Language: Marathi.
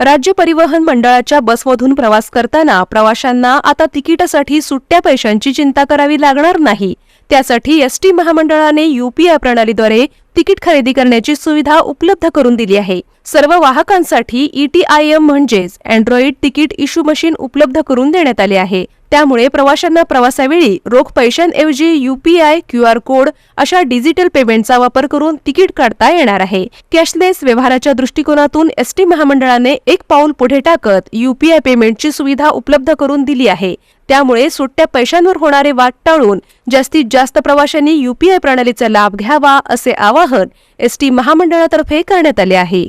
राज्य परिवहन मंडळाच्या बसमधून प्रवास करताना प्रवाशांना आता तिकिटासाठी सुट्ट्या पैशांची चिंता करावी लागणार नाही. त्यासाठी एस टी महामंडळाने यूपीआय प्रणालीद्वारे तिकीट खरेदी करण्याची सुविधा उपलब्ध करून दिली आहे. सर्व वाहकांसाठी ईटीआयएम म्हणजेच अँड्रॉइड तिकीट इश्यू मशीन उपलब्ध करून देण्यात आले आहे. त्यामुळे प्रवाशांना प्रवासावेळी रोख पैशांऐवजी युपीआय क्यू आर कोड अशा डिजिटल पेमेंटचा वापर करून तिकीट काढता येणार आहे. कॅशलेस व्यवहाराच्या दृष्टिकोनातून एसटी महामंडळाने एक पाऊल पुढे टाकत युपीआय पेमेंटची सुविधा उपलब्ध करून दिली आहे. त्यामुळे सुट्ट्या पैशांवर होणारे वाद टाळून जास्तीत जास्त प्रवाशांनी युपीआय प्रणालीचा लाभ घ्यावा असे आवाहन एसटी महामंडळातर्फे करण्यात आले आहे.